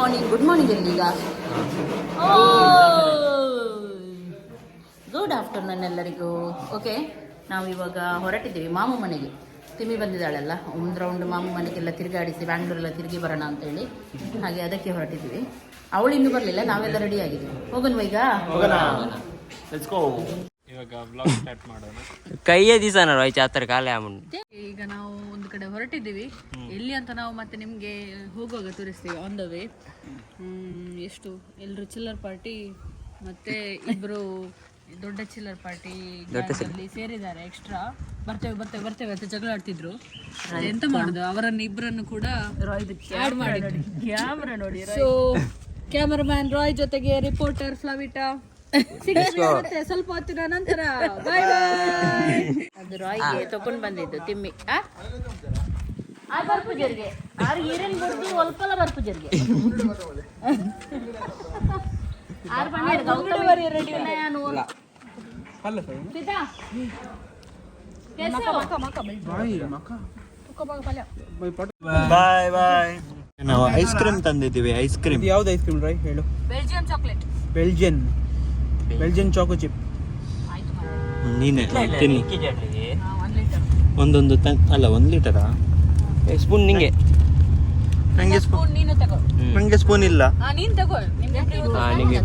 Morning good morning ಎಲ್ಲಿಗ good afternoon ಎಲ್ಲರಿಗೂ. Okay ನಾವು ಇವಾಗ ಹೊರಟಿದ್ದೀವಿ ಮಾಮು ಮನೆಗೆ. ತಿಮ್ಮಿ ಬಂದಿದ್ದಾಳಲ್ಲ. ಒಂದು ರೌಂಡ್ ಮಾಮು ಮನೆಗೆಲ್ಲ ತಿರುಗಾಡಿಸಿ ಬ್ಯಾಂಗ್ಳೂರೆಲ್ಲ ತಿರುಗಿ ಬರೋಣ ಅಂತೇಳಿ. ಹಾಗೆ ಅದಕ್ಕೆ ಹೊರಟಿದ್ದೀವಿ. ಅವಳು ಇನ್ನೂ ಬರಲಿಲ್ಲ. ನಾವೆಲ್ಲ ರೆಡಿ ಆಗಿದ್ದೀವಿ. ಹೋಗೋಣ. ಈಗ ಇವಾಗ ಸ್ಟಾರ್ಟ್ ಮಾಡೋಣ. ಕೈಯೇ ದಿವಸ ರಾಯ್ ಚಾತ್ರ ಕಾಲೇ ಈಗ ನಾವು ಒಂದು ಕಡೆ ಹೊರಟಿದ್ದೀವಿ. ಎಲ್ಲಿ ಅಂತ ನಾವು ಮತ್ತೆ ನಿಮಗೆ ಹೋಗುವಾಗ ತೋರಿಸ್ತೀವಿ ಆನ್ ದ ವೇ ಎಷ್ಟು? ಎಲ್ರು ಚಿಲ್ಲರ್ ಪಾರ್ಟಿ ಮತ್ತೆ ಇಬ್ರು ದೊಡ್ಡ ಚಿಲ್ಲರ್ ಪಾರ್ಟಿ ಅಲ್ಲಿ ಸೇರಿದ್ದಾರೆ ಎಕ್ಸ್ಟ್ರಾ ಬರ್ತೇವೆ ಬರ್ತೇವೆ ಬರ್ತೇವೆ ಅಂತ ಜಗಳ ಆಡ್ತಿದ್ರು. ಎಂತ ಮಾಡುದು? ಅವರನ್ನು ಇಬ್ಬರನ್ನು ಕೂಡ ಆಡ್ ಮಾಡಿದ್ರು. ಕ್ಯಾಮ್ರಾ ನೋಡಿ ಸೊ ಕ್ಯಾಮರಾಮ್ಯಾನ್ ರಾಯ್ ಜೊತೆಗೆ ರಿಪೋರ್ಟರ್ ಫ್ಲವಿಟಾ ಸ್ವಲ್ಪ ಹೊತ್ತಿನ ನಂತರ ಬಾಯ್ ಬಾಯ್ ಅದು ರಾಯಿಗೆ ತಗೊಂಡು ಬಂದಿದ್ದು ತಿಮ್ಮಿ. ಆ? ಆ ಬರ್ಪುಜರ್ಗೆ ಆರು ಈರೇನು ಬರ್ದು ಒಲ್ಪಲ ಬರ್ಪುಜರ್ಗೆ ಆರು ಬಣ್ಣ ಗೌತಮಿ ರೆಡಿ ನಾನು ಸೀತಾ? ಬಾಯ್ ಬಾಯ್ ನಾವು ಐಸ್ ಕ್ರೀಮ್ ತಂದಿದ್ದೀವಿ ಐಸ್ ಕ್ರೀಮ್. ಯಾವ್ದು ಐಸ್ ಕ್ರೀಮ್ ರೈ ಹೇಳು. Belgium chocolate. Belgian. Belgian choco chip ನೀನೆ ತಿನ್ನಿ. ಒಂದೊಂದು ಅಲ್ಲ ಒಂದು ಲೀಟರಾ ಸ್ಪೂನ್ ನಿಂಗೆ. ನಂಗೆ ಸ್ಪೂನ್ ಸ್ಪೂನ್ ನೀನು ತಗೋ. ನಂಗೆ ಸ್ಪೂನ್ ಇಲ್ಲ. ಹಾ ನೀನ್ ತಗೋ. ನಿಮ್ಗೆ ಹಾ ನಿಂಗೆ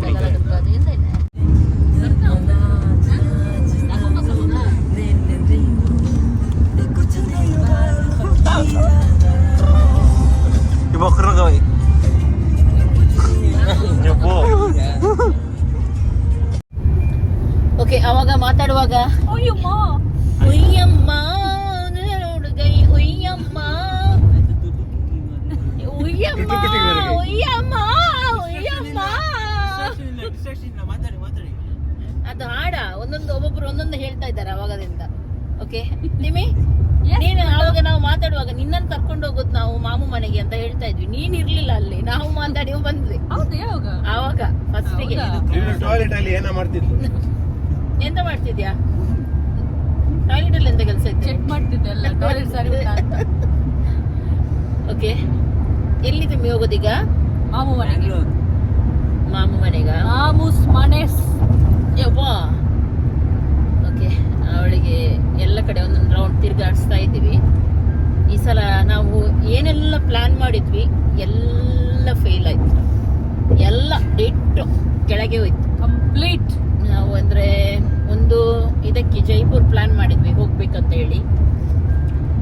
ಟಾಯ್ಲೆಟ್ ಅಲ್ಲಿ ಎಂತ ಕೆಲಸ ಇತ್ತು. ಚೆಕ್ ಮಾಡ್ತಿದ್ದೆ ಅಲ್ಲ ಟಾಯ್ಲೆಟ್ ಸರಿ ಓಕೆ ಎಲ್ಲಿ ತುಂಬಿ ಹೋಗೋದೀಗ ಮಾಮು ಮನೆಗೆ. ಮಾಮು ಮನೆಗ? ಮಾಮು ಮನೆಸ್ ಯವ್ವಾ. ಓಕೆ ಅವಳಿಗೆ ಎಲ್ಲ ಕಡೆ ಒಂದೊಂದು ರೌಂಡ್ ತಿರುಗಾಡಿಸ್ತಾ ಇದ್ದೀವಿ. ಈ ಸಲ ನಾವು ಏನೆಲ್ಲ ಪ್ಲ್ಯಾನ್ ಮಾಡಿದ್ವಿ ಎಲ್ಲ ಫೇಲ್ ಆಯ್ತು. ಎಲ್ಲ ಡಿಟ್ಟು ಕೆಳಗೆ ಹೋಯ್ತು. ಕಂಪ್ಲೀಟ್ ನಾವು ಅಂದ್ರೆ ಒಂದು ಇದಕ್ಕೆ ಜೈಪುರ್ ಪ್ಲಾನ್ ಮಾಡಿದ್ವಿ ಹೋಗ್ಬೇಕಂತ ಹೇಳಿ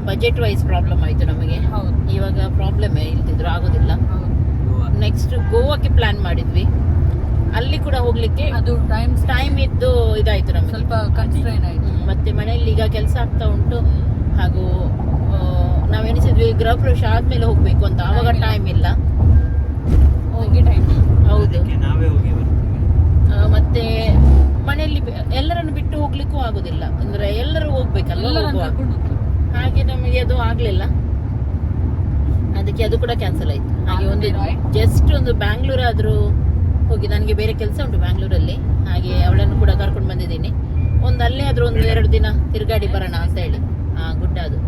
ಬಜೆಟ್ ವೈಸ್ ಪ್ರಾಬ್ಲಮ್ ಆಯ್ತು ನಮಗೆ. ಹೌದು. ಇವಾಗ ಪ್ರಾಬ್ಲಮ್ ಇಲ್ದಿದ್ರು ಆಗೋದಿಲ್ಲ. ನೆಕ್ಸ್ಟ್ ಗೋವಾಕ್ಕೆ ಪ್ಲಾನ್ ಮಾಡಿದ್ವಿ. ಅಲ್ಲಿ ಕೂಡ ಹೋಗ್ಲಿಕ್ಕೆ ಅದು ಟೈಮ್ ಟೈಮ್ ಇದ್ದು ಇದಾಯ್ತು ನಮಗೆ. ಸ್ವಲ್ಪ ಕನ್ಸ್ಟ್ರೈನ್ ಆಯ್ತು. ಮತ್ತೆ ಮನೆಯಲ್ಲಿ ಈಗ ಕೆಲಸ ಆಗ್ತಾ ಉಂಟು. ಹಾಗೂ ನಾವು ಎಣಿಸಿದ್ವಿ ಗೃಹ ಪ್ರವೇಶ ಆದ್ಮೇಲೆ ಹೋಗ್ಬೇಕು ಅಂತ. ಆವಾಗ ಟೈಮ್ ಇಲ್ಲ. ಹೋಗಿ ಟೈಮ್ ಹೌದು. ನಾವೇ ಹೋಗಿ ಮತ್ತೆ ಮನೆಯಲ್ಲಿ ಎಲ್ಲರನ್ನು ಬಿಟ್ಟು ಹೋಗ್ಲಿಕ್ಕೂ ಆಗುದಿಲ್ಲ. ಅಂದ್ರೆ ಎಲ್ಲರೂ ಹೋಗ್ಬೇಕಲ್ಲ. ಹಾಗೆ ನಮಗೆ ಅದು ಆಗ್ಲಿಲ್ಲ. ಅದಕ್ಕೆ ಅದು ಕೂಡ ಕ್ಯಾನ್ಸಲ್ ಆಯ್ತು. ಹಾಗೆ ಒಂದು ಜಸ್ಟ್ ಒಂದು ಬ್ಯಾಂಗ್ಳೂರ್ ಆದ್ರೂ ಹೋಗಿ ನನಗೆ ಬೇರೆ ಕೆಲಸ ಉಂಟು ಬ್ಯಾಂಗ್ಳೂರಲ್ಲಿ. ಹಾಗೆ ಅವಳನ್ನು ಕೂಡ ಕರ್ಕೊಂಡು ಬಂದಿದ್ದೀನಿ. ಒಂದು ಅಲ್ಲೇ ಆದ್ರೂ ಒಂದು ಎರಡು ದಿನ ತಿರುಗಾಡಿ ಬರೋಣ ಅಂತ ಹೇಳಿ. ಹಾ ಗುಡ್ಡ ಅದು.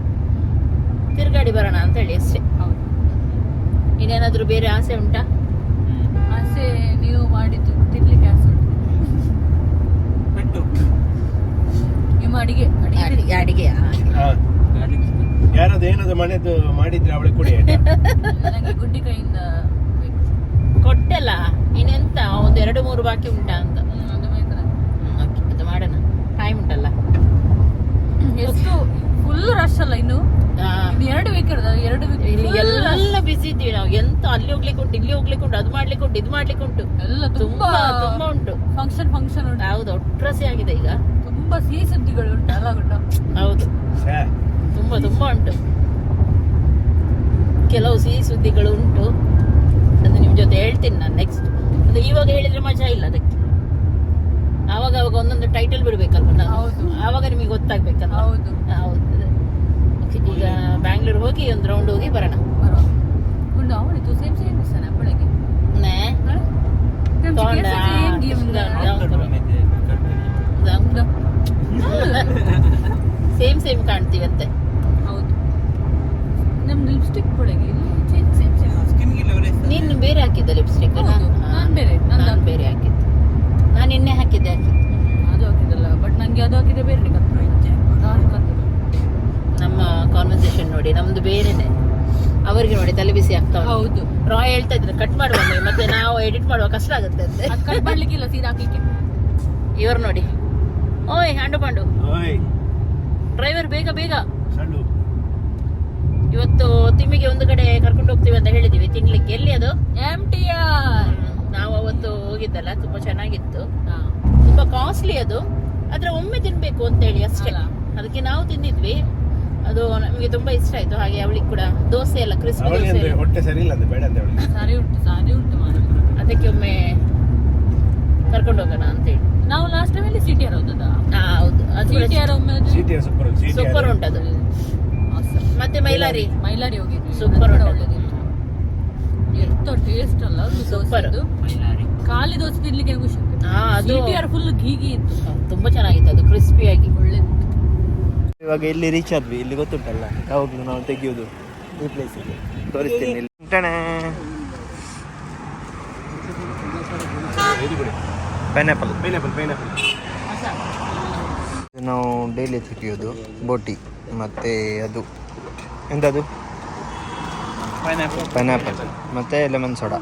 ತಿರುಗಾಡಿ ಬರೋಣ ಅಂತ ಹೇಳಿ ಅಷ್ಟೇ. ಇನ್ನೇನಾದ್ರೂ ಬೇರೆ ಆಸೆ ಉಂಟಾ? ಆಸೆ ನೀವು ಮಾಡಿದ್ದು ತಿನ್ಲಿಕ್ಕೆ ಆಸೆ ಉಂಟು ಪೆಟ್ಟು ನಿಮ್ಮ ಅಡಿಗೆ ಅಡಿಗೆ ಅಡಿಗೆ ಅಡಿಗೆ. ಯಾರದು ಏನದು ಮನೆದು ಮಾಡಿದ್ರೆ ಅವಳಿಗೆ ಕೊಡಿ? ನನಗೆ ಗುಡ್ಡಿ ಕೈಯಿಂದ ಬೇಕು. ಕೊಟ್ಟೆಲ್ಲ? ಇನ್ನೆಂತ? ಒಂದು ಎರಡು ಮೂರು ಬಾಕಿ ಉಂಟಾ ಅಂತ. ಅದು ಮಾಡೋಣ. ಟೈಮ್ ಉಂಟಲ್ಲ? ಎಷ್ಟು ಫುಲ್ ರಶ್ ಅಲ್ಲ ಇನ್ನು? ಎರಡು ವೀಕ್ ಇರೋದು ಎರಡು ವೀಕ್ ಇಲ್ಲಿ ಎಲ್ಲ ಬಿಸಿ ಇದ್ದೀವಿ ನಾವು. ಎಂತ? ಅಲ್ಲಿ ಹೋಗ್ಲಿಕ್ಕೆ ಉಂಟು ಇಲ್ಲಿ ಹೋಗ್ಲಿಕ್ಕೆ ಉಂಟು ಅದು ಮಾಡ್ಲಿಕ್ಕೆ ಉಂಟು ಇದು ಮಾಡ್ಲಿಕ್ಕೆ ಉಂಟು. ಎಲ್ಲ ತುಂಬಾ ತುಂಬಾ ತುಂಬಾ ಉಂಟು. ಫಂಕ್ಷನ್ ಫಂಕ್ಷನ್ ಉಂಟು. ಹೌದು ಒಟ್ರಸಿ ಆಗಿದೆ ಈಗ. ತುಂಬಾ ಸಿಹಿ ಸುದ್ದಿಗಳು ಉಂಟು ಅಲ್ಲ ಗುಡ್ಡ ಹೌದು. ತುಂಬಾ ತುಂಬಾ ಉಂಟು. ಕೆಲವು ಸಿಹಿ ಸುದ್ದಿಗಳು ಉಂಟು. ಅದು ನಿಮ್ ಜೊತೆ ಹೇಳ್ತೀನಿ ನಾನು ನೆಕ್ಸ್ಟ್ ಅದು ಇವಾಗ ಹೇಳಿದ್ರೆ ಮಜಾ ಇಲ್ಲ ಅದಕ್ಕೆ. ಆವಾಗ ಅವಾಗ ಒಂದೊಂದು ಟೈಟಲ್ ಬಿಡ್ಬೇಕಲ್ವ ಹೌದು. ಆವಾಗ ನಿಮಗೆ ಗೊತ್ತಾಗ್ಬೇಕಲ್ಲ ಹೌದು. ಹೌದು. ಈಗ ಬ್ಯಾಂಗ್ಳೂರ್ ಹೋಗಿ ಒಂದು ರೌಂಡ್ ಹೋಗಿ ಬರೋಣ. ಬರೋ ಗುಂಡು ಅವಳಿತು ಸೇಮ್ ಸೇಮ್ ಸರ್ ಬೆಳಗ್ಗೆ. ನೇ? ತಗೊಂಡ? ಸೇಮ್ ಸೇಮ್ ಕಾಣ್ತೀವಂತೆ ಹೌದು. ನಮ್ಮ ಲಿಪ್ಸ್ಟಿಕ್ ಒಳಗೆ ನೀನು ಬೇರೆ ಹಾಕಿದ್ದ ಲಿಪ್ಸ್ಟಿಕ್ ನಾನು ಬೇರೆ ನಾನು ಬೇರೆ ಹಾಕಿದ್ದು. ನಾನು ನಿನ್ನೆ ಹಾಕಿದ್ದೆ ಹಾಕಿದ್ದು ಅದು ಹಾಕಿದ್ದಲ್ಲ ಬಟ್ ನನಗೆ ಅದು ಹಾಕಿದ್ರೆ ಬೇರೆ ನಮ್ಮ ಕಾನ್ವರ್ಸೇಷನ್ ನೋಡಿ ನಮ್ದು ಬೇರೆನೆ. ಅವರಿಗೆ ನೋಡಿ ತಲೆ ಬಿಸಿ ಆಗ್ತಾ ಹೌದು. ರಾಯ್ ಹೇಳ್ತಾ ಇದ್ರು ಕಟ್ ಮಾಡುವ ಮತ್ತೆ ನಾವು ಎಡಿಟ್ ಮಾಡುವ ಕಷ್ಟ ಆಗುತ್ತೆ ಅಂತ. ಕಟ್ ಮಾಡ್ಲಿಕ್ಕಿಲ್ಲ ಸೀರೆ ಹಾಕ್ಲಿಕ್ಕೆ. ಇವರು ನೋಡಿ. ಓಯ್ ಹಂಡು ಪಾಂಡು. ಓಯ್. ಡ್ರೈವರ್ ಬೇಗ ಬೇಗ. ಇವತ್ತು ತಿಮ್ಮಿಗೆ ಒಂದು ಕಡೆ ಕರ್ಕೊಂಡು ಹೋಗ್ತೀವಿ ಅಂತ ಹೇಳಿದೀವಿ. ತಿನ್ಲಿಕ್ಕೆ. ಎಲ್ಲಿ ಅದು? M T R. ನಾವು ಅವತ್ತು ಹೋಗಿದ್ದಲ್ಲ ತುಂಬಾ ಚೆನ್ನಾಗಿತ್ತು. ತುಂಬಾ ಕಾಸ್ಟ್ಲಿ ಅದು. ಆದ್ರೆ ಒಮ್ಮೆ ತಿನ್ಬೇಕು ಅಂತ ಹೇಳಿ ಅಷ್ಟೇ. ಅಲ್ಲ. ಅದಕ್ಕೆ ನಾವು ತಿಂದಿದ್ವಿ. ಅದು ನಮಗೆ ತುಂಬಾ ಇಷ್ಟ ಆಯ್ತು. ಹಾಗೆ ಅವಳಿಗೆ ಕೂಡ ದೋಸೆ ಎಲ್ಲ ಕ್ರಿಸ್ಪಿ ದೋಸೆ. ಹೊಟ್ಟೆ ಸರಿ ಇಲ್ಲ ಅಂತ ಬೇಡ ಅಂತ ಸಾರಿ ಉಂಟು ಸಾರಿ ಉಂಟು ಅದಕ್ಕೆ ಒಮ್ಮೆ ಕರ್ಕೊಂಡು ಹೋಗೋಣ ಅಂತ ಹೇಳಿ. ನಾವು ಲಾಸ್ಟ್ ಟೈಮ್ ಅಲ್ಲಿ ಸಿಟಿ ಆರ್ ಹೋದದ ಹೌದು. ಅದು ಸಿಟಿ ಆರ್ ಒಮ್ಮೆ C T super C T super ಉಂಟದು. ಮತ್ತೆ ಮೈಲಾರಿ? ಮೈಲಾರಿ ಹೋಗಿದ್ವಿ. ಸೂಪರ್. ಒಳ್ಳೆದಿತ್ತು. ಎಂತ ಟೇಸ್ಟ್ ಅಲ್ಲ ಅದು ಮೈಲಾರಿ ದೋಸೆದು. ಖಾಲಿ ದೋಸೆ ತಿನ್ಲಿಕ್ಕೆ ಖುಷಿ ಹಾ ಅದು ಸಿಟಿ ಆರ್ ಫುಲ್ ಘೀಗಿ ಇತ್ತು. ತುಂಬಾ ಚೆನ್ನಾಗಿತ್ತು. ಅದು ಕ್ರಿಸ್ಪಿಯಾಗಿ ಒಳ್ಳೆದಿತ್ತು ಇವಾಗ ಇಲ್ಲಿ ರೀಚ್ ಆದ್ವಿ. ಇಲ್ಲಿ ಗೊತ್ತುಂಟಲ್ಲ? ಯಾವಾಗಲೂ ನಾವು ತೆಗೆಯೋದು ಈ ಪ್ಲೇಸಿಗೆ ತೋರಿಸ್ತೀನಿ ಇಲ್ಲಿ. ಪೈನಾಪಲ್ ಪೈನಾಪಲ್ ಪೈನಾಪಲ್ ನಾವು ಡೈಲಿ ತೆಗಿಯೋದು ಬೋಟಿ ಮತ್ತೆ ಅದು. ಎಂತದು? ಪೈನಾಪಲ್ ಪೈನಾಪಲ್ ಮತ್ತೆ ಲೆಮನ್ ಸೋಡಾ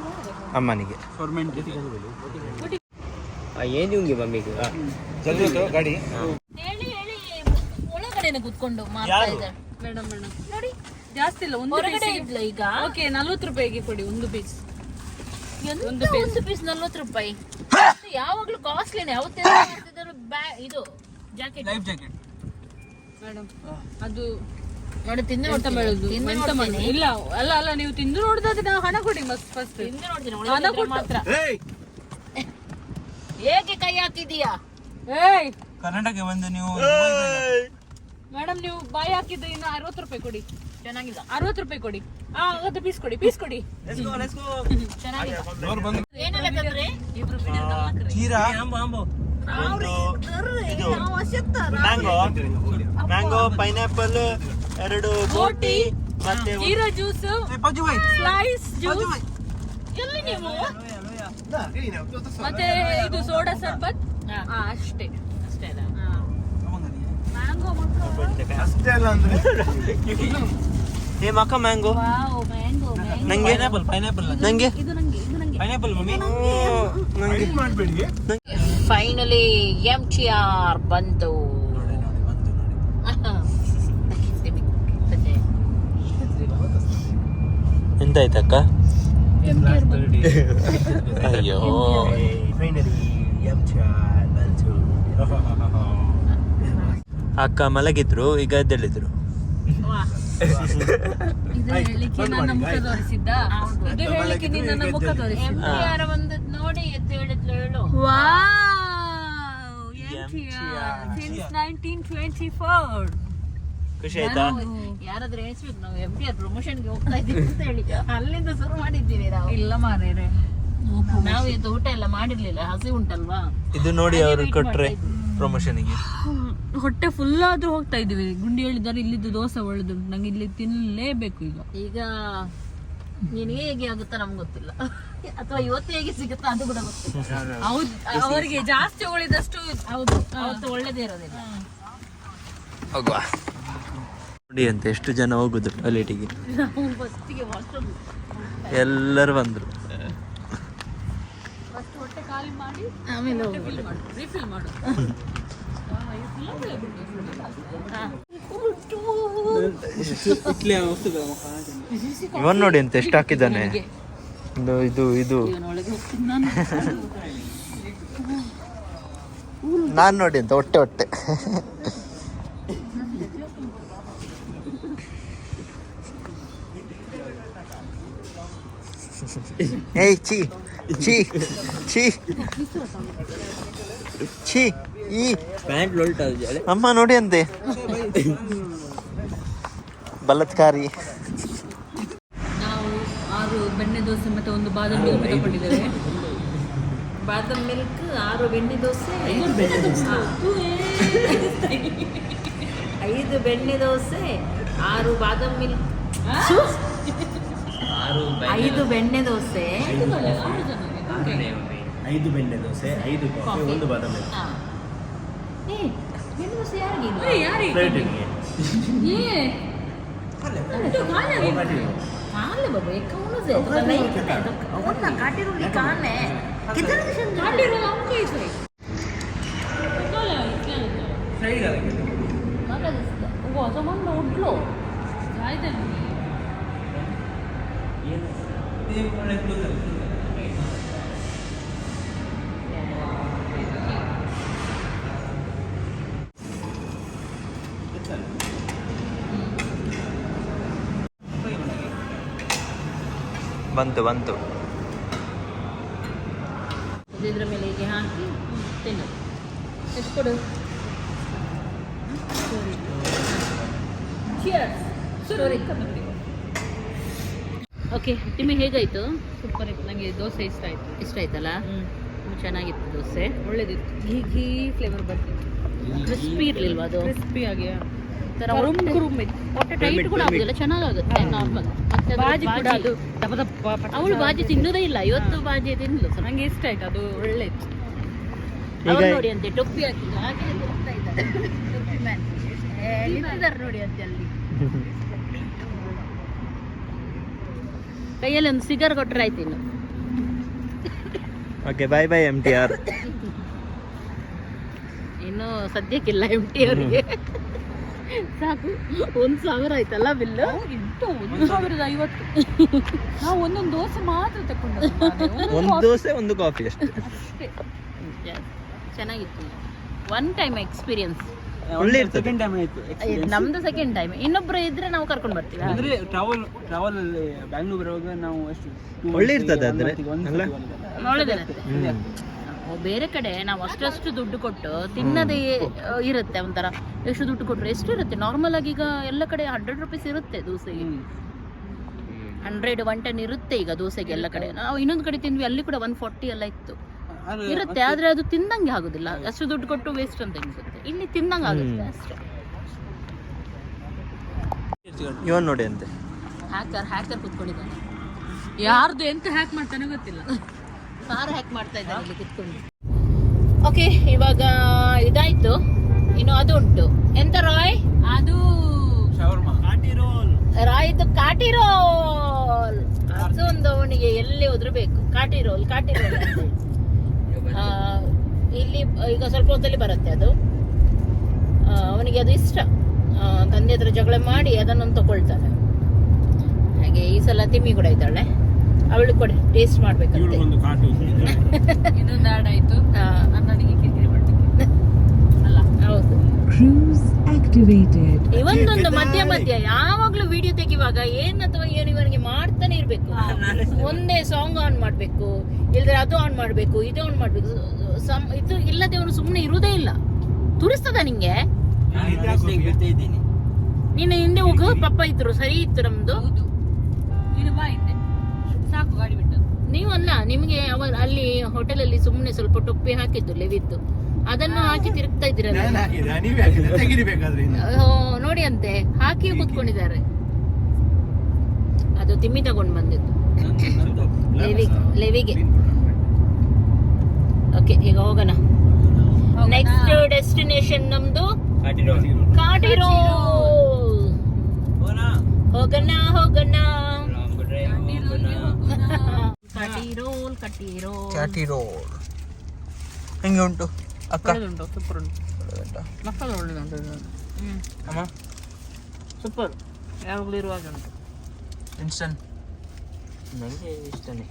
ಅಮ್ಮನಿಗೆ. ಏನು ನಿಮ್ಗೆ ಮಮ್ಮಿಗೆ ಗಾಡಿ. ಹೇಳಿ ಹೇಳಿ ಒಳಗಡೆನೆ ಕೂತ್ಕೊಂಡು ಮಾಡ್ತಾ? ಇದ್ದಾರೆ. Madam madam. ನೋಡಿ ಜಾಸ್ತಿ ಇಲ್ಲ ಒಂದು ಹೊರಗಡೆ ಇದ್ಲ ಈಗ? ಓಕೆ ನಲ್ವತ್ತು ರೂಪಾಯಿಗೆ ಕೊಡಿ ಒಂದು ಪೀಸ್ ಒಂದು. ಪೀಸ್ ನಲ್ವತ್ತು ರೂಪಾಯಿ? ಯಾವಾಗ್ಲೂ ಕಾಸ್ಟ್ಲಿನೇ ಬ್ಯಾ- ಇದು ಜಾಕೆಟ್ ಲೈಫ್ ಜಾಕೆಟ್ ಮೇಡಮ್ ಅದು ನೋಡಿ ತಿಂದು ಎಂತ ಮಾಡೋದು ಇಲ್ಲ ಅಲ್ಲ ಅಲ್ಲ ನೀವು ತಿಂದು ನೋಡಿದ್ರೆ ನಾವು ಹಣ ಕೊಡಿ ಮಸ್ತ್ ಫಸ್ಟ್ ತಿಂದು ನೋಡ್ತೀನಿ ಹಣ ಕೊಟ್ಟು. ಮಾತ್ರ. ಹೇಗೆ ಕೈ ಹಾಕಿದೀಯಾ ಏಯ್! ಕರ್ನಾಟಕ ಬಂದು ನೀವು ಮೇಡಮ್ ನೀವು ಬಾಯಿ ಹಾಕಿದ್ರೆ ಇನ್ನು ಅರವತ್ತು ರೂಪಾಯಿ ಕೊಡಿ. ಚೆನ್ನಾಗಿಲ್ಲ. ಅರವತ್ತು ರೂಪಾಯಿ ಕೊಡಿ. ಆ ಅದು ಪೀಸ್ ಕೊಡಿ ಪೀಸ್ ಕೊಡಿ. ಚೆನ್ನಾಗಿಲ್ಲ ಏನೆಲ್ಲ ತಂದ್ರೆ? ಇಬ್ರು ಮ್ಯಾಂಗೋ. ಮ್ಯಾಂಗೋ ಪೈನಾಪಲ್ ಎರಡು ಬೋಟಿ ಮತ್ತೆ ಜೀರಾ ಜ್ಯೂಸ್. ಸ್ಲೈಸ್ ಜ್ಯೂಸ್ ಎಲ್ಲಿ ನೀವು? ಮತ್ತೆ ಇದು ಸೋಡಾ ಸರ್ಬತ್? ಆ, ಅಷ್ಟೇ. ಅಷ್ಟೇ ಅಲ್ಲ. ಮ್ಯಾಂಗೋ ಅಷ್ಟೇ ಅಲ್ಲ ಅಂದ್ರೆ. ಏ ಮಕ್ಕ ಮ್ಯಾಂಗೋ ನಂಗೆ ಪೈನಾಪಲ್ ಪೈನಾಪಲ್ ನಂಗೆ? ಇದು ನಂಗೆ ಇದು ನಂಗೆ. Pineapple mummy. ನಂಗೆ. ಮಾಡಬೇಡಿ. ಫೈನಲಿ ಎಂ ಟಿ ಆರ್ ಬಂತು. ಎಂತಾಯ್ತಕ್ಕ ಅಯ್ಯೋ. ಫೈನಲಿ ಎಂ ಬಂತು. ಅಕ್ಕ ಮಲಗಿದ್ರು ಈಗ ಎದ್ದೇಳಿದ್ರು. ಇದು ಹೇಳಲಿಕ್ಕೆ ನನ್ನ ಮುಖ ತೋರಿಸಿದ್ದ? ಇದು ಹೇಳಲಿಕ್ಕೆ ನೀನು ನನ್ನ ಮುಖ ತೋರಿಸಿದ್ದ? ಆರ್ ಬಂದದ್ ನೋಡಿ ಎದ್ದು ಹೇಳಿದ್ಲು ಹೇಳು. ಖುಷಿ ಆಯ್ತಾ? ಯಾರಾದ್ರೂ ಎಣಿಸ್ಬೇಕು ನಾವು ಎಂ ಟಿ ಆರ್ ಪ್ರಮೋಷನ್ಗೆ ಹೋಗ್ತಾ ಇದ್ದೀವಿ ಅಂತ ಹೇಳಿ. ಅಲ್ಲಿಂದ ಶುರು ಮಾಡಿದ್ದೀವಿ ನಾವು. ಇಲ್ಲ ಮಾರೇರೆ. ನಾವು ಇದು ಊಟ ಎಲ್ಲ ಮಾಡಿರ್ಲಿಲ್ಲ ಹಸಿ ಉಂಟಲ್ವಾ? ಇದು ನೋಡಿ ಅವರು ಕೊಟ್ರೆ ಪ್ರಮೋಷನ್ಗೆ ಹೊಟ್ಟೆ ಫುಲ್ ಆದ್ರೂ ಹೋಗ್ತಾ ಇದೀವಿ. ಗುಂಡಿ ಹೇಳಿದ್ದಾರೆ ಇಲ್ಲಿದ್ದು ದೋಸೆ ಒಳ್ಳೆದು. ನಂಗೆ ಇಲ್ಲಿ ತಿನ್ನಲೇಬೇಕು ಈಗ. ಈಗ ನಿನಗೆ ಹೇಗೆ ಆಗುತ್ತಾ ನಮ್ಗೆ ಗೊತ್ತಿಲ್ಲ. ಅಥವಾ ಇವತ್ತು ಹೇಗೆ ಸಿಗುತ್ತಾ ಅದು ಕೂಡ ಗೊತ್ತಿಲ್ಲ. ಹೌದು ಅವರಿಗೆ ಜಾಸ್ತಿ ಉಳಿದಷ್ಟು ಹೌದು ಅವತ್ತು ಒಳ್ಳೇದೇ ಇರೋದಿಲ್ಲ. ಹೋಗುವ. ನೋಡಿ ಅಂತ ಎಷ್ಟು ಜನ ಹೋಗುದು ಟಾಯ್ಲೆಟಿಗೆ ನಾವು ಫಸ್ಟಿಗೆ ವಾಶ್ರೂಮ್ ಎಲ್ಲರೂ ಬಂದ್ರು. ಫಸ್ಟ್ ಹೊಟ್ಟೆ ಖಾಲಿ ಮಾಡಿ ಆಮೇಲೆ ರಿಫಿಲ್ ಮಾಡು. ಇವನ್ ನೋಡಿ ಅಂತ ಎಷ್ಟು ಹಾಕಿದ್ದಾನೆ. ಇದು ಇದು. ನಾನು ನಾನ್ ನೋಡಿ ಅಂತ ಹೊಟ್ಟೆ ಹೊಟ್ಟೆ. ಏಯ್ ಚಿ ಚಿ ಚಿ ಛೀ. ಈ ಪ್ಯಾಂಟ್ ಲೊಲ್ಟಾ ಅಮ್ಮ ನೋಡಿ ಅಂತೆ. ಬಲತ್ಕಾರಿ. ನಾವು ಆರು ಬೆಣ್ಣೆ ದೋಸೆ ಮತ್ತೆ ಒಂದು ಬಾದಾಮಿ ಮಿಲ್ಕ್ ತಗೊಂಡಿದ್ದೇವೆ. ಬಾದಾಮ್ ಮಿಲ್ಕ್ ಆರು ಬೆಣ್ಣೆ ದೋಸೆ. ಐದು ಬೆಣ್ಣೆ ದೋಸೆ. ಆರು ಬಾದಾಮ್ ಮಿಲ್ಕ್. ಐದು ಬೆಣ್ಣೆ ದೋಸೆ. ಐದು ಬೆಣ್ಣೆ ದೋಸೆ ಐದು ಕಾಫಿ ಒಂದು ಬಾದಾಮಿ Eh, ini mesti hari ini. Eh, hari ini. Iya. Itu kalah gitu. Kalah bapak, ekor mana sih? Kalau lain kita, kalau nak kati ruli kalah. Kita nak sen kati ruli apa ke itu? Kalah, kalah. Saya kalah. Kalah sih. Wah, zaman note lo. Jadi. Ini. Ini mana keluar? ಬಂತು ಬಂತು. ಇದ್ರ ಮೇಲೆ ಹೀಗೆ ಹಾಕಿ ತಿನ್ನು. ಎಷ್ಟು ಕೊಡು? Okay ನಿಮಗೆ ಹೇಗಾಯ್ತು? ಸೂಪರ್ ಇತ್ತು. ನನಗೆ ದೋಸೆ ಇಷ್ಟ ಆಯ್ತು. ಇಷ್ಟ ಆಯ್ತಲ್ಲ? ಚೆನ್ನಾಗಿತ್ತು ದೋಸೆ. ಒಳ್ಳೇದಿತ್ತು. ಘೀ ಘೀ ಫ್ಲೇವರ್ ಬರ್ತಿತ್ತು. ಕ್ರಿಸ್ಪಿ ಇರ್ಲಿಲ್ವಾ ಅದು? ಕ್ರಿಸ್ಪಿ ಆಗಿ ಒಂಥರ ಇತ್ತು ಹೊಟ್ಟೆ ಟೈಟ್ ಕೂಡ ಆಗುದಿಲ್ಲ ಚೆನ್ನಾಗಾಗುತ್ತೆ ನಾರ್ಮಲ್ ಬಾಜಿ ಕೂಡ ಅದು ಅವಳು ಬಾಜಿ ತಿನ್ನುವುದೇ ಇಲ್ಲ. ಇವತ್ತು ಬಾಜಿ ತಿನ್ಲು. ನಂಗೆ ಇಷ್ಟ ಆಯ್ತು. ಅದು ಒಳ್ಳೇದು. ಅವ್ರು ನೋಡಿ ಅಂತೆ ಟೊಪ್ಪಿ ಹಾಕಿದ್ರು ಹಾಗೆ ತಿರುಗ್ತಾ ಇದ್ದಾರೆ. ಟೊಪ್ಪಿ. ಏ, ನಿಂತಿದ್ದಾರೆ ನೋಡಿ ಅಂತೆ ಅಲ್ಲಿ. ಕೈಯಲ್ಲಿ ಒಂದು ಸಿಗರ್ ಕೊಟ್ಟರೆ ಆಯ್ತು ಇನ್ನು. Okay bye bye M T R ಇನ್ನು ಸದ್ಯಕ್ಕಿಲ್ಲ ಎಂ ಟಿ ಅವರಿಗೆ ಸಾಕು. ಒಂದು ಸಾವಿರ ಆಯ್ತಲ್ಲ ಬಿಲ್? ಎಂಟು ಒಂದು ಸಾವಿರದ ಐವತ್ತು. ನಾವು ಒಂದೊಂದು ದೋಸೆ ಮಾತ್ರ ತಗೊಂಡು ಒಂದು ದೋಸೆ ಒಂದು ಕಾಫಿ ಅಷ್ಟೇ. ಚೆನ್ನಾಗಿತ್ತು. ಒನ್ ಟೈಮ್ ಎಕ್ಸ್ಪೀರಿಯನ್ಸ್ ಒಳ್ಳೆ ಇರ್ತದೆ. ಸೆಕೆಂಡ್ ಟೈಮ್ ಆಯ್ತು. ನಮ್ದು ಸೆಕೆಂಡ್ ಟೈಮ್ ಇನ್ನೊಬ್ರು ಇದ್ರೆ ನಾವು ಕರ್ಕೊಂಡು ಬರ್ತೀವಿ? ಅಂದ್ರೆ ಟ್ರಾವೆಲ್ ಟ್ರಾವೆಲ್ ಅಲ್ಲಿ ಬ್ಯಾಂಗ್ಳೂರ್ ನಾವು ಎಷ್ಟು ಒಳ್ಳೆ ಇರ್ತದೆ ಅಂದ್ರೆ, ಒಳ್ಳೆದಿರುತ್ತೆ. ಬೇರೆ ಕಡೆ ನಾವು ಅಷ್ಟಷ್ಟು ದುಡ್ಡು ಕೊಟ್ಟು ತಿನ್ನದೇ ಇರುತ್ತೆ ಒಂಥರ. ಎಷ್ಟು ದುಡ್ಡು ಕೊಟ್ಟರೆ ಎಷ್ಟು ಇರುತ್ತೆ? ನಾರ್ಮಲ್ ಆಗಿ ಈಗ ಎಲ್ಲ ಕಡೆ ಹಂಡ್ರೆಡ್ ರುಪೀಸ್ ಇರುತ್ತೆ ದೋಸೆಗೆ. ಹಂಡ್ರೆಡ್ ಒನ್ ಟೆನ್ ಇರುತ್ತೆ ಈಗ ದೋಸೆಗೆ ಎಲ್ಲ ಕಡೆ. ನಾವು ಇನ್ನೊಂದು ಕಡೆ ತಿಂದ್ವಿ ಅಲ್ಲಿ ಕೂಡ ಒನ್ ಫಾರ್ಟಿ ಎಲ್ಲ ಇತ್ತು. ಇರುತ್ತೆ ಆದ್ರೆ ಅದು ತಿಂದಂಗೆ ಆಗುದಿಲ್ಲ. ಅಷ್ಟು ದುಡ್ಡು ಕೊಟ್ಟು ವೇಸ್ಟ್ ಅಂತ ಅನ್ಸುತ್ತೆ ಇಲ್ಲಿ ತಿಂದಂಗೆ ಆಗುತ್ತೆ ಅಷ್ಟೇ. ಇವನ್ ನೋಡಿ ಅಂತೆ. ಹ್ಯಾಕರ್ ಹ್ಯಾಕರ್ ಕುತ್ಕೊಂಡಿದ್ದಾನೆ. ಯಾರ್ದು ಎಂತ ಹ್ಯಾಕ್ ಮಾಡ್ತಾನೆ ಗೊತ್ತಿಲ್ಲ. ಕಾರ್ ಹ್ಯಾಕ್ ಮಾಡ್ತಾ ಇದ್ದಾರೆ ಇಲ್ಲಿ ಕುತ್ಕೊಂಡು. ಓಕೆ ಇವಾಗ ಇದಾಯ್ತು. ಇನ್ನು ಅದು ಉಂಟು ಎಂತ ರಾಯ್? ಅದು ರಾಯ್ದು ಕಾಟಿ ರೋಲ್. ಅದು ಒಂದು ಅವನಿಗೆ ಎಲ್ಲಿ ಹೋದ್ರು ಬೇಕು ಕಾಟಿ ರೋಲ್ ಕಾಟಿ ರೋಲ್ ಆ, ಇಲ್ಲಿ ಈಗ ಸ್ವಲ್ಪ ಹೊತ್ತಲ್ಲಿ ಬರುತ್ತೆ ಅದು. ಅವನಿಗೆ ಅದು ಇಷ್ಟ. ತಂದೆ ಹತ್ರ ಜಗಳ ಮಾಡಿ ಅದನ್ನೊಂದು ತಗೊಳ್ತಾನೆ. ಹಾಗೆ ಈ ಸಲ ತಿಮ್ಮಿ ಕೂಡ ಇದ್ದಾಳೆ. ಅವಳು ಕೊಡಿ ಟೇಸ್ಟ್ ಮಾಡ್ಬೇಕಂತೆ. ಒಂದು ಕಾಟು ಇದೊಂದು ಆಡ್ ಆಯ್ತು. ಆ, ಅಣ್ಣನಿಗೆ ಕಿರಿಕಿರಿ ಮಾಡ್ತೀನಿ. ಅಲ್ಲ. ಹೌದು. ಇವೊಂದೊಂದು ಮಧ್ಯ ಮಧ್ಯ ಯಾವಾಗ್ಲೂ ವಿಡಿಯೋ ತೆಗಿವಾಗ ಏನ್ ಅಥವಾ ಏನು ಇವನಿಗೆ ಮಾಡ್ತಾನೆ ಇರ್ಬೇಕು. ಒಂದೇ ಸಾಂಗ್ ಆನ್ ಮಾಡ್ಬೇಕು ಇಲ್ದ್ರೆ ಅದು ಆನ್ ಮಾಡ್ಬೇಕು ಇದು ಆನ್ ಮಾಡ್ಬೇಕು. ಸಮ್- ಇದು ಇಲ್ಲದೆ ಅವನು ಸುಮ್ಮನೆ ಇರುವುದೇ ಇಲ್ಲ. ತುರಿಸ್ತದ ನಿಂಗೆ? ನೀನು ಹಿಂದೆ ಹೋಗು ಪಪ್ಪ ಇದ್ರು ಸರಿ ಇತ್ತು ನಮ್ದು. ಹೌದು. ನೀನು ಬಾ ಹಿಂದೆ. ನೀವು ಅಲ್ಲ ನಿಮಗೆ ಅವ ಅಲ್ಲಿ ಹೋಟೆಲಲ್ಲಿ ಸುಮ್ಮನೆ ಸ್ವಲ್ಪ ಟೊಪ್ಪಿ ಹಾಕಿದ್ದು ಲೆವಿದ್ದು. ಅದನ್ನು ಹಾಕಿ ತಿರುಗ್ತಾ ಇದ್ದೀರಲ್ಲ? ನೋಡಿ ಅಂತೆ ಹಾಕಿ ಕೂತ್ಕೊಂಡಿದ್ದಾರೆ. ಅದು ತಿಮ್ಮಿ ತಗೊಂಡು ಬಂದಿದ್ದು. ಲೆವಿಗೆ ಲೆವಿಗೆ. ಓಕೆ ಈಗ ಹೋಗೋಣ. ನೆಕ್ಸ್ಟ್ ಡೆಸ್ಟಿನೇಷನ್ ನಮ್ದು ಕಾಟಿರೋ ಹೋಗಣ್ಣ ಹೋಗೋಣ. ಕಟಿರೋಲ್ ರೋಲ್ ಕ್ಯಾಟಿ ರೋಲ್ ಹೆಂಗೆ ಉಂಟು ಅಕ್ಕ? ಉಂಟು ಸೂಪರ್ ಉಂಟು ಮಸಾಲ ಒಳ್ಳೆದುಂಟು ಅಮ್ಮ? ಸೂಪರ್. ಯಾವಾಗಲೂ ಇರುವಾಗ ಉಂಟು. ಇನ್ಸ್ಟಂಟ್ ನನಗೆ ಇಷ್ಟನೇ.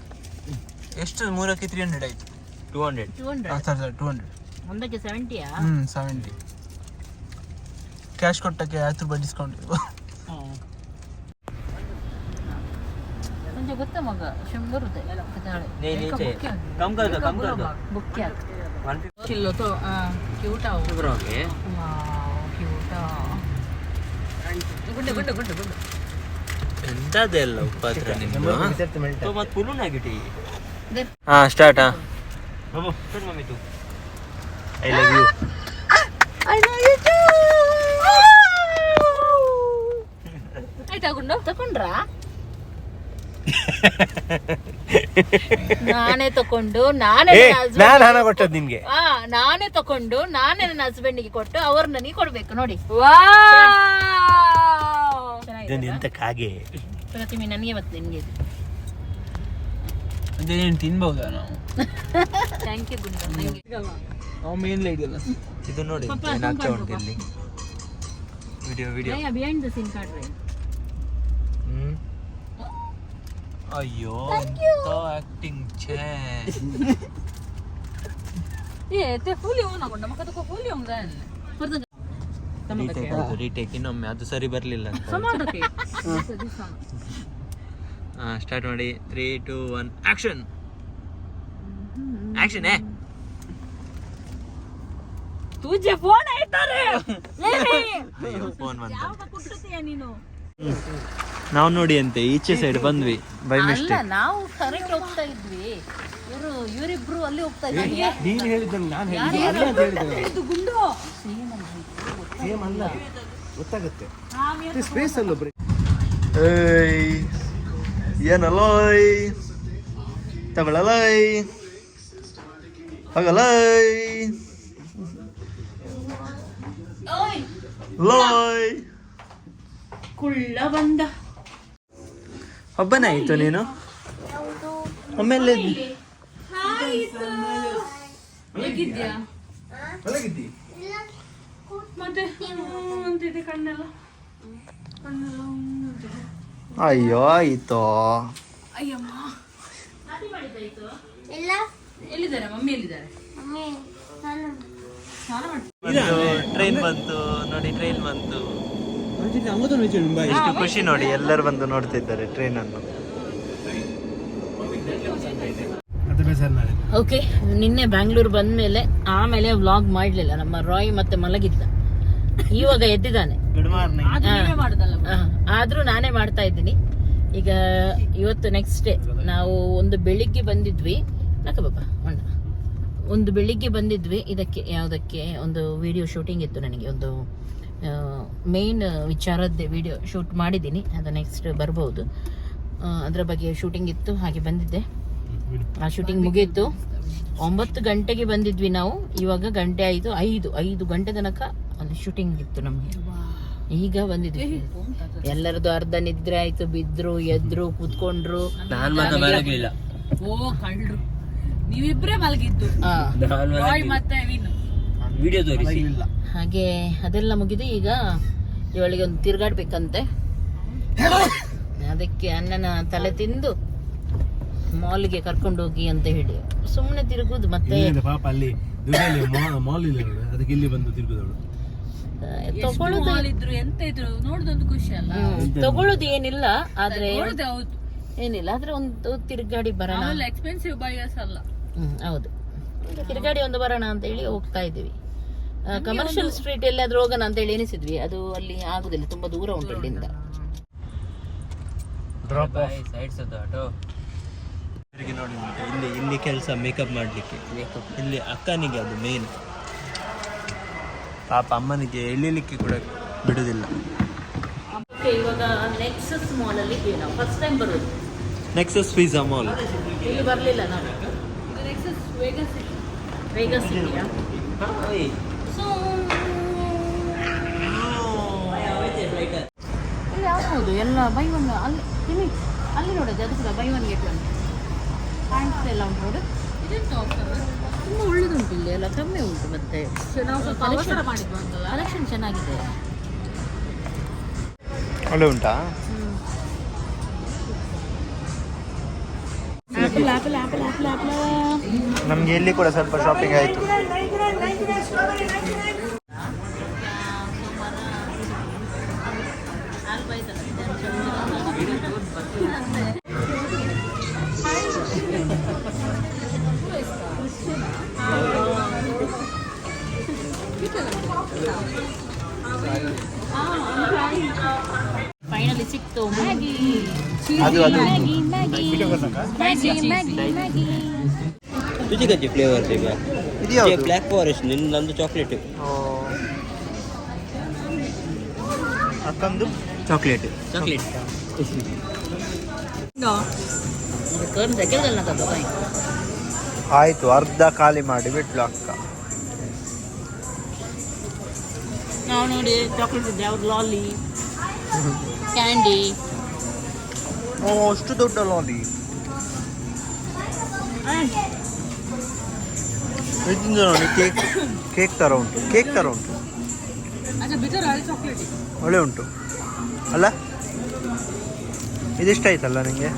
ಎಷ್ಟು ಮೂರಕ್ಕೆ ತ್ರೀ ಹಂಡ್ರೆಡ್ ಆಯ್ತು? Two hundred two hundred two hundred ಒಂದಕ್ಕೆ ಸೆವೆಂಟಿಯಾ ಹ್ಞೂ ಸೆವೆಂಟಿ ಕ್ಯಾಶ್ ಕೊಟ್ಟಕ್ಕೆ ಹತ್ತು ರೂಪಾಯಿ ಡಿಸ್ಕೌಂಟ್ ಇರುವ ಮುಂಚೆ ಗೊತ್ತ ಮಗ ಶಂಬರುದೆ नहीं नीचे कम कर दो कम कर दो ಬುಕ್ಕೆ वन ಚಿಲ್ಲು ತೋ ಕ್ಯೂಟ फिफ्टी करोगे ಕ್ಯೂಟ ಗುಡ್ಡ ಗುಡ್ಡ ಗುಡ್ಡ ಗುಡ್ಡ ಎಂತದೆಲ್ಲ ಉಪದ್ರ ನಿಮ್ದು तो मत पुलू ना गिटी ಹಾ ಸ್ಟಾರ್ಟ್ ಹಾ बाबू फिर मम्मी तू ಐ ಲವ್ ಯು ಆಯ್ತಾ ಗುಂಡು ತಕೊಂಡ್ರಾ ನಾನೇ ತಕೊಂಡು ನಾನೇ ನನ್ನ husband ನಾನು ಹಣ ಕೊಟ್ಟದ್ದು ನಿಮ್ಗೆ ಆ ನಾನೇ ತಕೊಂಡು ನಾನೇ ನನ್ನ ಹಸ್ಬೆಂಡಿಗೆ ಕೊಟ್ಟು ಅವ್ರು ನನಗೆ ಕೊಡ್ಬೇಕು ನೋಡಿ. ಇದೊಂದು ಎಂತ ಕಾಗೆ? ಪ್ರತಿಮೆ ನನಗೆ ಮತ್ತೆ ನಿಮಗೆ ಅದೇನು ತಿನ್ಬಹುದಾ ನಾವು? Thank you good. ನಾವು ಮೇನ್ ಲೈಟ್ ಅಲ್ಲ. ಇದು ನೋಡಿ ಏನಾಗ್ತಾ ಉಂಟು ಇಲ್ಲಿ video video behind the scene card hmm ಅಯ್ಯೋ ಆಕ್ಟಿಂಗ್ ಛೇ. ಏ te fully on ಆಗೊಂಡ ಮಕ್ಕ ತಕೋ fully on ದಾನ್. ರೀಟೇಕ್ ಅದು ರೀಟೇಕ್ ಇನ್ನೊಮ್ಮೆ ಅದು ಸರಿ ಬರಲಿಲ್ಲ ಅಂತ. ಸ್ಟಾರ್ಟ್ ಮಾಡಿ. Three two one action action ಏ. ತುಜೆ ಫೋನ್ ಆಯ್ತಾರೆ ಫೋನ್ ಬಂದ ನೀನು? ನಾವು ನೋಡಿ ಅಂತೆ ಈಚೆ ಸೈಡ್ ಬಂದ್ವಿ ಬೈ ಅಲ್ಲ ಮಿಸ್ಟೇಕ್ ನಾವು ಕರೆಕ್ಟ್ ಹೋಗ್ತಾ ಇದ್ವಿ. ಇವರು ಇವರಿಬ್ರು ಅಲ್ಲಿ ಹೋಗ್ತಾ ಇದ್ವಿ ನೀನು ಹೇಳಿದ್ದನ್ನು ನಾನು ಹೇಳಿದ್ದು ಅಲ್ಲ ಅಂತ ಹೇಳಿದ್ರು ಇದು ಗುಂಡು? ಸೇಮ್ ಅಲ್ಲ. ಗೊತ್ತಾಗುತ್ತೆ. ಸ್ಪೇಸ್ ಅಲ್ಲ ಒಬ್ರು ಏಯ್ ಏನಲ್ಲೋಯ್ ತಗೊಳ್ಳಲೋಯ್ ಹಗಲೋಯ್? ಲೋಯ್? ಕುಳ್ಳ ಬಂದ ಒಬ್ಬನೇ ಆಯ್ತು ನೀನು ಆಮೇಲೆ ಹೇಗಿದ್ಯಾ ಒಳಗಿದ್ದಿ ಮತ್ತೆ ಹ್ಮ್ ಅಂತಿದೆ ಕಣ್ಣೆಲ್ಲ ಒಬ್ಬನಾಯಿತು ನೀನು? ಆಮೇಲೆ ಅಯ್ಯೋ ಆಯ್ತು? ಟ್ರೈನ್ ಬಂತು ನೋಡಿ ಟ್ರೈನ್ ಬಂತು. ಎಷ್ಟು ಖುಷಿ ನೋಡಿ ಎಲ್ಲರೂ ಬಂದು ನೋಡ್ತಿದ್ದಾರೆ ಟ್ರೈನ್ ಅನ್ನು. ಓಕೆ ನಿನ್ನೆ ಬ್ಯಾಂಗ್ಳೂರ್ ಬಂದ್ಮೇಲೆ ಆಮೇಲೆ ವ್ಲಾಗ್ ಮಾಡ್ಲಿಲ್ಲ ನಮ್ಮ ರಾಯ್ ಮತ್ತೆ ಮಲಗಿದ್ದ. ಇವಾಗ ಎದ್ದಿದ್ದಾನೆ. ಆದ್ರೂ ನಾನೇ ಮಾಡ್ತಾ ಇದ್ದೀನಿ. ಈಗ ಇವತ್ತು ನೆಕ್ಸ್ಟ್ ಡೇ ನಾವು ಒಂದು ಬೆಳಿಗ್ಗೆ ಬಂದಿದ್ವಿ. ನಕ ಬಾಬಾ ಅಣ್ಣ ಒಂದು ಬೆಳಿಗ್ಗೆ ಬಂದಿದ್ವಿ. ಇದಕ್ಕೆ ಯಾವುದಕ್ಕೆ ಒಂದು ವಿಡಿಯೋ ಶೂಟಿಂಗ್ ಇತ್ತು ನನಗೆ ಒಂದು ಮೇನ್ ವಿಚಾರದ್ದೇ ವಿಡಿಯೋ ಶೂಟ್ ಮಾಡಿದ್ದೀನಿ. ಅದು ನೆಕ್ಸ್ಟ್ ಬರ್ಬೋದು. ಅದರ ಬಗ್ಗೆ ಶೂಟಿಂಗ್ ಇತ್ತು ಹಾಗೆ ಬಂದಿದ್ದೆ. ಆ ಶೂಟಿಂಗ್ ಮುಗೀತು. ಒಂಬತ್ತು ಗಂಟೆಗೆ ಬಂದಿದ್ವಿ ನಾವು. ಇವಾಗ ಗಂಟೆ ಆಯಿತು ಐದು ಐದು ಗಂಟೆ ತನಕ ಅಲ್ಲಿ ಶೂಟಿಂಗ್ ಇತ್ತು ನಮಗೆ. ಈಗ ಬಂದಿದ್ವಿ. ಎಲ್ಲರದು ಅರ್ಧ ನಿದ್ರೆ ಆಯ್ತು ಬಿದ್ರು ಎದ್ರು ಕೂತ್ಕೊಂಡ್ರು. ನಾನು ಮಾತ್ರ ಮಲಗಲಿಲ್ಲ. ಓ ಕಳ್ರು ನೀವಿಬ್ರೇ ಮಲಗಿದ್ದು. ಮತ್ತೆ ವಿಡಿಯೋ ತೋರಿಸಿ. ಹಾಗೆ ಅದೆಲ್ಲ ಮುಗಿದು ಈಗ ಇವಳಿಗೆ ಒಂದು ತಿರ್ಗಾಡ್ಬೇಕಂತೆ. ಅದಕ್ಕೆ ಅಣ್ಣನ ತಲೆ ತಿಂದು ಮಾಲ್ಗೆ ಕರ್ಕೊಂಡು ಹೋಗಿ ಅಂತ ಹೇಳಿ. ಸುಮ್ಮನೆ ತಿರುಗುದು ಮತ್ತೆ ಪಾಪ ಅಲ್ಲಿ ಮಾಲ್ ಇಲ್ಲ ಅದಕ್ಕೆ ಇಲ್ಲಿ ಬಂದು ತಿರುಗುದವಳು. ತಗೊಳ್ಳೋದು ಮಾಲ್ ಇದ್ರು ಎಂತ ಇದ್ರು ನೋಡುದೊಂದು ಖುಷಿ ಅಲ್ಲ. ತಗೊಳ್ಳೋದು ಏನಿಲ್ಲ ಆದ್ರೆ ನೋಡುದು ಏನಿಲ್ಲ ಆದ್ರೆ ಒಂದು ತಿರುಗಾಡಿ ಬರೋಣ. ಎಕ್ಸ್ಪೆನ್ಸಿವ್ ಬೈಯರ್ಸ್ ಅಲ್ಲ. ಹ್ಮ್ ಹೌದು. ಒಂದು ತಿರುಗಾಡಿ ಒಂದು ಬರೋಣ ಅಂತ ಹೇಳಿ ಹೋಗ್ತಾ ಇದ್ದೀವಿ. ಕಮರ್ಷಿಯಲ್ ಸ್ಟ್ರೀಟ್ ಎಲ್ಲಾದ್ರೂ ಹೋಗೋಣ ಅಂತ ಹೇಳಿ ಎನಿಸಿದ್ವಿ ಅದು ಅಲ್ಲಿ ಆಗುದಿಲ್ಲ ತುಂಬಾ ದೂರ ಉಂಟು ಇಲ್ಲಿಂದ. Drop sides auto. ನೋಡಿ ಇಲ್ಲಿ ಇಲ್ಲಿ ಕೆಲಸ ಮೇಕಪ್ ಮಾಡಲಿಕ್ಕೆ. ಇಲ್ಲಿ ಅಕ್ಕನಿಗೆ ಅದು ಮೇನ್ ಪಾಪ ಅಮ್ಮನಿಗೆ ಎಳಿಲಿಕ್ಕೆ ಕೂಡ ಬಿಡುದಿಲ್ಲ. ಓಕೆ ಇವಾಗ ನೆಕ್ಸಸ್ ಮಾಲ್ ಅಲ್ಲಿ ನಾವು. ಫಸ್ಟ್ ಟೈಮ್ ಬರೋದು. ನೆಕ್ಸಸ್ ಪಿಜ್ಜಾ ಮಾಲ್ ಇಲ್ಲಿ ಬರಲಿಲ್ಲ ನಾವು. ನೆಕ್ಸಸ್ ವೇಗಸ್ ವೇಗಸ್ ಇದೆಯಾ ಸೊ ಬೈ ಒನ್ ಅಲ್ಲಿ ಇಲ್ಲಿ ಅಲ್ಲಿ ನೋಡೋದು ಅದು ಕೂಡ buy one get one pants ಎಲ್ಲ ಉಂಟು ನೋಡು. ತುಂಬ ಒಳ್ಳೆದುಂಟು ಇಲ್ಲಿ ಎಲ್ಲ ಕಮ್ಮಿ ಉಂಟು ಮತ್ತೆ. ಕಲೆಕ್ಷನ್ ಚೆನ್ನಾಗಿದೆ. ಒಳ್ಳೆ ಉಂಟಾ? ನಮ್ಗೆ ಇಲ್ಲಿ ಕೂಡ ಸ್ವಲ್ಪ ಶಾಪಿಂಗ್ ಆಯ್ತು. ಫೈನಲಿ ಸಿಕ್ತು. ಮ್ಯಾಗಿ. ಅದು ಅದು. Maggi Maggi. Maggi Maggi. Maggi. ತುಜಿ ಗಜ್ಜಿ ಫ್ಲೇವರ್ಸ್ ಈಗ. ಇದು ಬ್ಲ್ಯಾಕ್ ಫಾರೆಸ್ಟ್ ನಿನ್ನೊಂದು ಚಾಕ್ಲೇಟ್ ಅಕ್ಕಂದು ಚಾಕ್ಲೇಟ್ ಚಾಕ್ಲೇಟ್ ಆಯ್ತು ಅರ್ಧ ಖಾಲಿ ಮಾಡಿ ಬಿಟ್ಲು ಅಕ್ಕ. ನಾವು ನೋಡಿ ಚಾಕ್ಲೇಟ್ ಇದೆ ಅವ್ರು ಲಾಲಿ ಕ್ಯಾಂಡಿ ಓ ಅಷ್ಟು ದೊಡ್ಡ ಲಾಲಿ ಇದರಿಂದ ನೋಡಿ ಕೇಕ್ ಕೇಕ್ ಥರ ಉಂಟು ಕೇಕ್ ಥರ ಉಂಟು. ಒಳ್ಳೆ ಉಂಟು. ಅಲ್ಲ? ಇದಿಷ್ಟ ಆಯ್ತಲ್ಲ ನಿಮಗೆ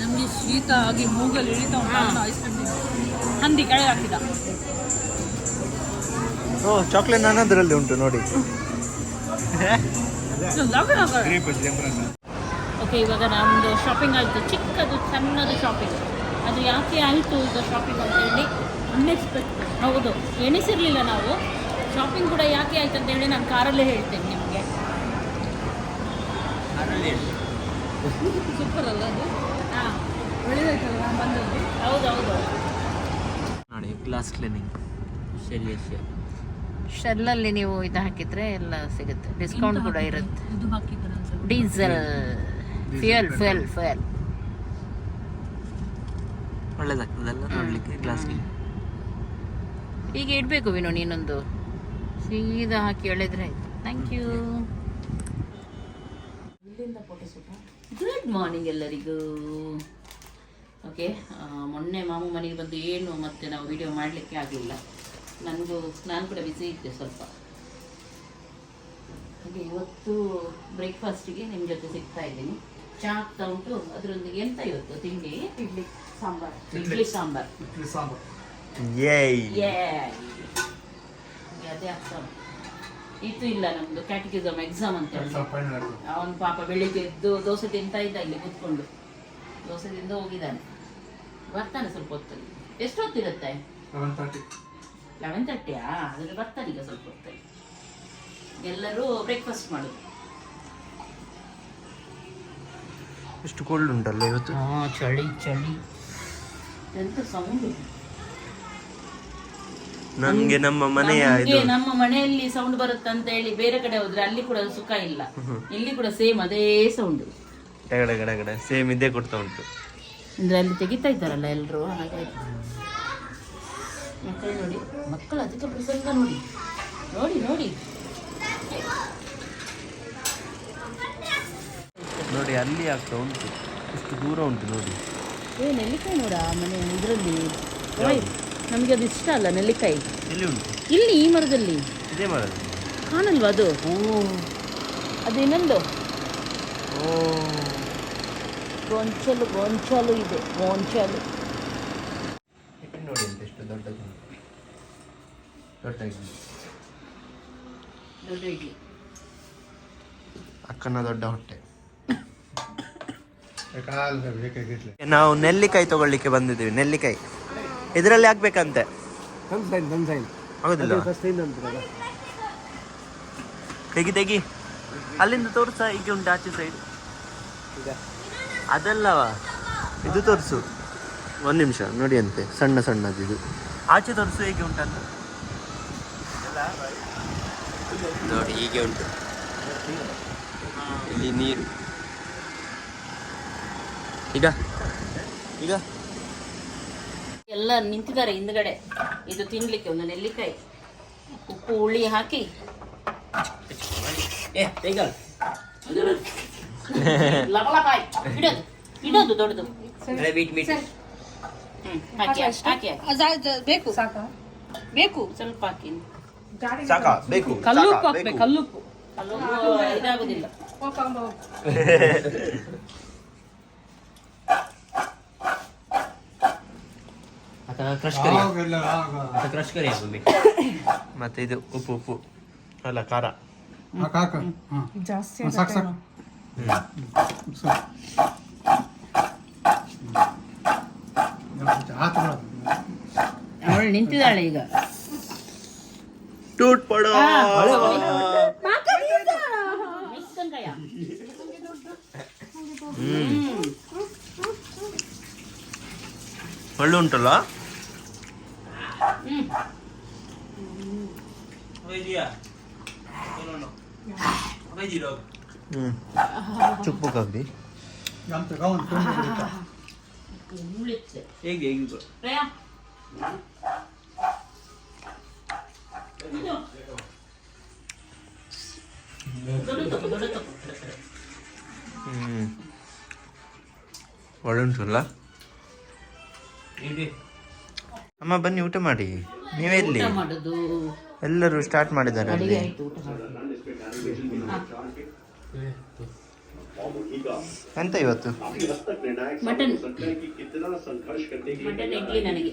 ನಮಗೆ ಶೀತ ಆಗಿ ಮೂಗಲ್ಲಿ ಐಸ್ ಕ್ರೀಮ್ ಹಂದಿ ಕೆಳಗೆ ಹಾಕಿದ. ಓ ನಾನು ಅದರಲ್ಲಿ ಉಂಟು ನೋಡಿ. ಓಕೆ ಇವಾಗ ನಮ್ಮದು ಶಾಪಿಂಗ್ ಆಯಿತು. ಚಿಕ್ಕದು ಸಣ್ಣದು ಶಾಪಿಂಗ್ ಅದು ಯಾಕೆ ಆಯಿತು ಈಗ ಶಾಪಿಂಗ್ ಅಂತ ಹೇಳಿ ಅನ್ಎಕ್ಸ್ಪೆಕ್ಟ್ ಹೌದು ಎಣಿಸಿರಲಿಲ್ಲ ನಾವು. ಶಾಪಿಂಗ್ ಕೂಡ ಯಾಕೆ ಆಯ್ತು ಅಂತ ಹೇಳಿ ನಾನು ಕಾರಲ್ಲೇ ಹೇಳ್ತೇನೆ ನಿಮಗೆ. ಸೂಪರ್ ಅಲ್ಲ ಅದು? ಹಾಂ. ಒಳ್ಳೆದಾಯ್ತಲ್ಲ ನಾನು ಬಂದದ್ದು ಹೌದೌದು ನೋಡಿ ಗ್ಲಾಸ್ ಕ್ಲೀನಿಂಗ್ ಸರಿ. ಶೆಲ್ಲಲ್ಲಿ ನೀವು ಇದು ಹಾಕಿದ್ರೆ ಎಲ್ಲ ಸಿಗುತ್ತೆ. ಡಿಸ್ಕೌಂಟ್ ಕೂಡ ಇರುತ್ತೆ. ಡೀಸೆಲ್ ಫ್ಯೂಯಲ್ ಫ್ಯೂಯಲ್ ಫ್ಯೂಯಲ್ ಒಳ್ಳೇದಾಗ್ತದಲ್ಲ ನೋಡ್ಲಿಕ್ಕೆ ಗ್ಲಾಸ್ ಈಗ ಇಡಬೇಕು ವಿನೋ ನೀನೊಂದು. ಸೀದಾ ಹಾಕಿ ಎಳೆದ್ರೆ ಥ್ಯಾಂಕ್ ಯು ಗುಡ್ ಮಾರ್ನಿಂಗ್ ಎಲ್ಲರಿಗೂ. ಓಕೆ ಮೊನ್ನೆ ಮಾಮು ಮನೆಗೆ ಬಂದು ಏನು ಮತ್ತೆ ನಾವು ವಿಡಿಯೋ ಮಾಡಲಿಕ್ಕೆ ಆಗಲಿಲ್ಲ ನನಗೂ ನಾನು ಕೂಡ ಬಿಸಿ ಇದ್ದೆ ಸ್ವಲ್ಪ. ಹಾಗೆ ಇವತ್ತು ಬ್ರೇಕ್ಫಾಸ್ಟಿಗೆ ನಿಮ್ಮ ಜೊತೆ ಸಿಗ್ತಾ ಇದ್ದೀನಿ. ಚಾ ಆಗ್ತಾ ಉಂಟು ಅದರೊಂದಿಗೆ ಎಂತ ಇವತ್ತು? ತಿಂಡಿ? ಇಡ್ಲಿ ಸಾಂಬಾರ್. ಇಡ್ಲಿ ಸಾಂಬಾರ್. ಇಡ್ಲಿ ಸಾಂಬಾರ್. ಅದೇ ಆಗ್ತಾ ಉಂಟು. ಇದು ಇಲ್ಲ ನಮ್ದು ಕ್ಯಾಟಿಕಿಸಮ್ ಎಕ್ಸಾಮ್ ಅಂತ ಹೇಳಿ. ಅವನು ಪಾಪ ಬೆಳಿಗ್ಗೆ ಎದ್ದು ದೋಸೆ ತಿಂತಾ ಇದ್ದ ಇಲ್ಲಿ ಕೂತ್ಕೊಂಡು. ದೋಸೆ ತಿಂದು ಹೋಗಿದ್ದಾನೆ. ಬರ್ತಾನೆ ಸ್ವಲ್ಪ ಹೊತ್ತಲ್ಲಿ. ಎಷ್ಟು ಹೊತ್ತಿರುತ್ತೆ ಲೆವೆನ್ ತರ್ಟಿಯಾ ಹಾಗಾದ್ರೆ ಬರ್ತಾರೆ ಈಗ ಸ್ವಲ್ಪ ಹೊತ್ತಲ್ಲಿ. ಎಲ್ಲರೂ ಬ್ರೇಕ್ಫಾಸ್ಟ್ ಮಾಡೋದು. ಇಷ್ಟು ಕೋಲ್ಡ್ ಉಂಟಲ್ಲ ಇವತ್ತು? ಹಾ ಚಳಿ ಚಳಿ. ಎಂತ ಸೌಂಡ್ ನಮಗೆ ನಮ್ಮ ಮನೆಯ ಇದು. ನಮ್ಮ ಮನೆಯಲ್ಲಿ ಸೌಂಡ್ ಬರುತ್ತೆ ಅಂತ ಹೇಳಿ ಬೇರೆ ಕಡೆ ಹೋದ್ರೆ ಅಲ್ಲಿ ಕೂಡ ಸುಖ ಇಲ್ಲ. ಇಲ್ಲಿ ಕೂಡ ಸೇಮ್ ಅದೇ ಸೌಂಡ್ ಗಡ ಗಡ ಗಡ. ಸೇಮ್ ಇದೆ ಕೊಡ್ತಾ ಉಂಟು. ಅಂದ್ರೆ ಅಲ್ಲಿ ತೆಗಿತಾ ಇದ್ದಾರಲ್ಲ ಎಲ್ಲರೂ ಹಾಗಾಗಿ ಮಕ್ಕಳು ನೋಡಿ ಮಕ್ಕಳು ಅದಕ್ಕೆ ಪ್ರಸಂಗ ನೋಡಿ. ನೋಡಿ ನೋಡಿ. ನೋಡಿ ಅಲ್ಲಿ ಆಗ್ತಾ ಉಂಟು. ಇಷ್ಟು ದೂರ ಉಂಟು ನೋಡಿ. ಏ ನೆಲ್ಲಿಕಾಯಿ ನೋಡ ಮನೆ ಇದರಲ್ಲಿ. ನಮಗೆ ಅದು ಇಷ್ಟ ಅಲ್ಲ ನೆಲ್ಲಿಕಾಯಿ. ಎಲ್ಲಿ ಉಂಟು? ಇಲ್ಲಿ ಈ ಮರದಲ್ಲಿ. ಇದೇ ಕಾಣಲ್ವಾ ಅದು? ಅದು ಇನ್ನೊಂದು. ಓ. ಗೊಂಚಲು ಗೊಂಚಲು ಇದೆ ಗೊಂಚಲು. ನೋಡಿ ಅಂತ ಎಷ್ಟು ದೊಡ್ಡದು ದೊಡ್ಡ ಇಡ್ಲಿ. ದೊಡ್ಡ ಇಡ್ಲಿ. ಅಕ್ಕನ ದೊಡ್ಡ ಹೊಟ್ಟೆ. ನಾವು ನೆಲ್ಲಿಕಾಯಿ ತಗೊಳ್ಳಿಕ್ಕೆ ಬಂದಿದ್ದೀವಿ ನೆಲ್ಲಿಕಾಯಿ. ಇದರಲ್ಲಿ ಹಾಕ್ಬೇಕಂತೆ. ಆಗೋದಿಲ್ಲ ತೆಗಿ ತೆಗಿ. ಅಲ್ಲಿಂದ ತೋರ್ಸ ಈಗ ಉಂಟು ಆಚೆ ಸೈಡ್ ಅದಲ್ಲವಾ? ಇದು ತೋರಿಸು. ಒಂದು ನಿಮಿಷ ನೋಡಿ ಅಂತೆ ಸಣ್ಣ ಸಣ್ಣದಿದು. ಇದು ಆಚೆ ತೋರಿಸು ಹೇಗೆ ಉಂಟಂತ ನೋಡಿ ಹೀಗೆ ಉಂಟು. ಇಲ್ಲಿ ನೀರು. ಈಗ? ಈಗ? ಎಲ್ಲ ನಿಂತಿದ್ದಾರೆ ಹಿಂದ್ಗಡೆ. ಇದು ತಿನ್ಲಿಕ್ಕೆ ಒಂದು ನೆಲ್ಲಿಕಾಯಿ. ಉಪ್ಪು ಹುಳಿ ಹಾಕಿ. ಇಡೋದು ಇಡೋದು ದೊಡ್ಡದು. ಹಾಕಿ ಹಾಕಿ ಹಾಕಿ. ಬೇಕು. ಸಾಕಾ? ಬೇಕು. ಸ್ವಲ್ಪ ಹಾಕಿ ಸಾಕ? ಬೇಕು. ಕಲ್ಲುಪ್ಪು ಹಾಕ್ಬೇಕು ಕಲ್ಲುಪ್ಪು. ಅಲ್ಲೊಂದು ಇದಾಗುದಿಲ್ಲ. ಮತ್ತೆ ಇದು ಉಪ್ಪು ಉಪ್ಪು. ಅಲ್ಲ ಖಾರ. ಜಾಸ್ತಿ ಅವಳು ನಿಂತಿದ್ದಾಳೆ ಈಗ. ಟೂಟ್ ಪಡೋ. ಹ್ಮ್. ಒಳ್ಳೆ ಉಂಟಲ್ಲ? ಹ್ಮ್. 물렸지. 애기 애기 ಅಮ್ಮ ಬನ್ನಿ ಊಟ ಮಾಡಿ. ನೀವೇ ಎಲ್ಲರೂ ಸ್ಟಾರ್ಟ್ ಮಾಡಿದ್ದಾರೆ ಅಲ್ಲಿ. ಎಂತ ಇವತ್ತು ಮಟನ್ ಮಟನ್ ಇಡ್ಲಿ ನನಗೆ